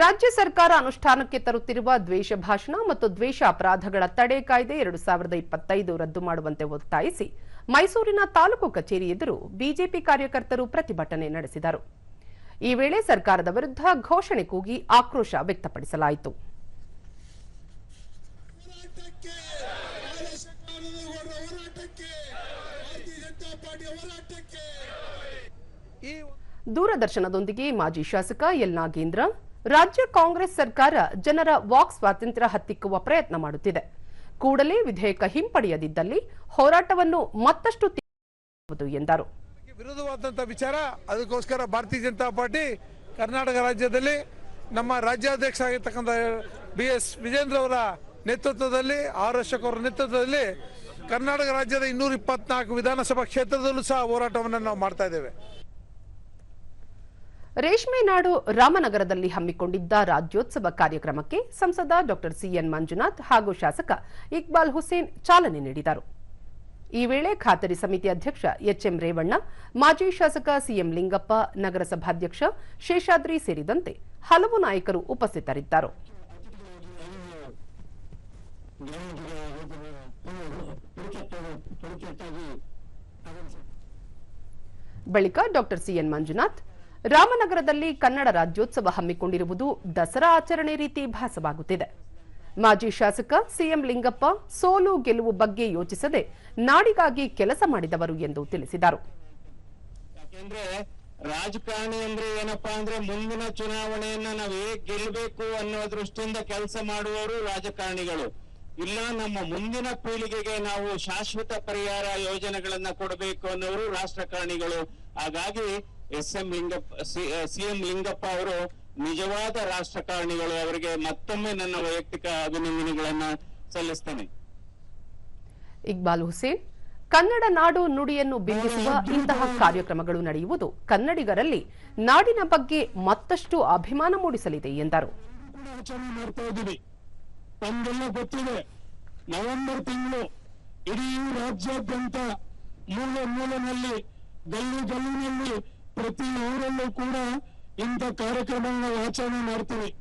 ರಾಜ್ಯ ಸರ್ಕಾರ ಅನುಷ್ಠಾನಕ್ಕೆ ತರುತ್ತಿರುವ ದ್ವೇಷ ಭಾಷಣ ಮತ್ತು ದ್ವೇಷ ಅಪರಾಧಗಳ ತಡೆ ಕಾಯ್ದೆ ಎರಡು ಸಾವಿರದ ಇಪ್ಪತ್ತೈದು ರದ್ದು ಮಾಡುವಂತೆ ಒತ್ತಾಯಿಸಿ ಮೈಸೂರಿನ ತಾಲೂಕು ಕಚೇರಿ ಎದುರು ಬಿಜೆಪಿ ಕಾರ್ಯಕರ್ತರು ಪ್ರತಿಭಟನೆ ನಡೆಸಿದರು. ಈ ವೇಳೆ ಸರ್ಕಾರದ ವಿರುದ್ಧ ಘೋಷಣೆ ಕೂಗಿ ಆಕ್ರೋಶ ವ್ಯಕ್ತಪಡಿಸಲಾಯಿತು. ದೂರದರ್ಶನದೊಂದಿಗೆ ಮಾಜಿ ಶಾಸಕ ಎಲ್ ನಾಗೇಂದ್ರ ರಾಜ್ಯ ಕಾಂಗ್ರೆಸ್ ಸರ್ಕಾರ ಜನರ ವಾಕ್ ಸ್ವಾತಂತ್ರ್ಯ ಹತ್ತಿಕ್ಕುವ ಪ್ರಯತ್ನ ಮಾಡುತ್ತಿದೆ. ಕೂಡಲೇ ವಿಧೇಯಕ ಹಿಂಪಡೆಯದಿದ್ದಲ್ಲಿ ಹೋರಾಟವನ್ನು ಮತ್ತಷ್ಟು ಎಂದರು. ವಿರೋಧವಾದಂಥ ವಿಚಾರ, ಅದಕ್ಕೋಸ್ಕರ ಭಾರತೀಯ ಜನತಾ ಪಾರ್ಟಿ ಕರ್ನಾಟಕ ರಾಜ್ಯದಲ್ಲಿ ನಮ್ಮ ರಾಜ್ಯಾಧ್ಯಕ್ಷ ಆಗಿರ್ತಕ್ಕಂಥ ಬಿ ಎಸ್ ವಿಜೇಂದ್ರ ಅವರ ನೇತೃತ್ವದಲ್ಲಿ, ಆರ್ ಅಶೋಕ್ ಅವರ ನೇತೃತ್ವದಲ್ಲಿ ಕರ್ನಾಟಕ ರಾಜ್ಯದ ಇನ್ನೂರ ಇಪ್ಪತ್ನಾಲ್ಕು ವಿಧಾನಸಭಾ ಕ್ಷೇತ್ರದಲ್ಲೂ ಸಹ ಹೋರಾಟವನ್ನು ನಾವು ಮಾಡ್ತಾ ಇದ್ದೇವೆ. ರೇಷ್ಮೆ ನಾಡು ರಾಮನಗರದಲ್ಲಿ ಹಮ್ಮಿಕೊಂಡಿದ್ದ ರಾಜ್ಯೋತ್ಸವ ಕಾರ್ಯಕ್ರಮಕ್ಕೆ ಸಂಸದ ಡಾಕ್ಟರ್ ಸಿಎನ್ ಮಂಜುನಾಥ್ ಹಾಗೂ ಶಾಸಕ ಇಕ್ಬಾಲ್ ಹುಸೇನ್ ಚಾಲನೆ ನೀಡಿದರು. ಈ ವೇಳೆ ಖಾತರಿ ಸಮಿತಿ ಅಧ್ಯಕ್ಷ ಎಚ್ಎಂ ರೇವಣ್ಣ, ಮಾಜಿ ಶಾಸಕ ಸಿಎಂ ಲಿಂಗಪ್ಪ, ನಗರಸಭಾಧ್ಯಕ್ಷ ಶೇಷಾದ್ರಿ ಸೇರಿದಂತೆ ಹಲವು ನಾಯಕರು ಉಪಸ್ಥಿತರಿದ್ದರು. ಬಳಿಕ ಡಾಕ್ಟರ್ ಸಿಎನ್ ಮಂಜುನಾಥ್ ರಾಮನಗರದಲ್ಲಿ ಕನ್ನಡ ರಾಜ್ಯೋತ್ಸವ ಹಮ್ಮಿಕೊಂಡಿರುವುದು ದಸರಾ ಆಚರಣೆ ರೀತಿ ಭಾಸವಾಗುತ್ತಿದೆ. ಮಾಜಿ ಶಾಸಕ ಸಿಎಂ ಲಿಂಗಪ್ಪ ಸೋಲು ಗೆಲುವು ಬಗ್ಗೆ ಯೋಚಿಸದೆ ನಾಡಿಗಾಗಿ ಕೆಲಸ ಮಾಡಿದವರು ಎಂದು ತಿಳಿಸಿದರು. ರಾಜಕಾರಣಿ ಅಂದ್ರೆ ಏನಪ್ಪಾ ಅಂದ್ರೆ ಮುಂದಿನ ಚುನಾವಣೆಯನ್ನ ನಾವು ಹೇಗ್ ಗೆಲ್ಲಬೇಕು ಅನ್ನೋ ದೃಷ್ಟಿಯಿಂದ ಕೆಲಸ ಮಾಡುವವರು ರಾಜಕಾರಣಿಗಳು. ಇಲ್ಲ, ನಮ್ಮ ಮುಂದಿನ ಪೀಳಿಗೆಗೆ ನಾವು ಶಾಶ್ವತ ಪರಿಹಾರ ಯೋಜನೆಗಳನ್ನ ಕೊಡಬೇಕು ಅನ್ನೋರು ರಾಷ್ಟ್ರಕಾರಣಿಗಳು. ಹಾಗಾಗಿ S M Lingappa CM Lingappa ಅವರು ನಿಜವಾದ ರಾಷ್ಟ್ರಕಾರಣಿಗಳು. ಅವರಿಗೆ ಮತ್ತೊಮ್ಮೆ ನನ್ನ ವೈಯಕ್ತಿಕ ಅಭಿನಂದನೆಗಳನ್ನ ಸಲ್ಲಿಸ್ತೇನೆ. ಇಕ್ಬಾಲ್ ಹುಸೇನ್ ಕನ್ನಡ ನಾಡು ನುಡಿಯನ್ನು ಬಿಂಬಿಸುವ ಇಂತಹ ಕಾರ್ಯಕ್ರಮಗಳು ನಡೆಯುವುದು ಕನ್ನಡಿಗರಲ್ಲಿ ನಾಡಿನ ಬಗ್ಗೆ ಮತ್ತಷ್ಟು ಅಭಿಮಾನ ಮೂಡಿಸಲಿದೆ ಎಂದರು. ಗೊತ್ತಿದೆ ನವೆಂಬರ್ ತಿಂಗಳು ಇಡೀ ರಾಜ್ಯಾದ್ಯಂತ ಮೂಲೆ ಮೂಲೆನಲ್ಲಿ ಗಲ್ಲಿ ಗಲ್ಲಿನಲ್ಲಿ ప్రతి ఊరిలో కూడా ఇంత కార్యక్రమాలను ఆచరణ నడుతున్నాయి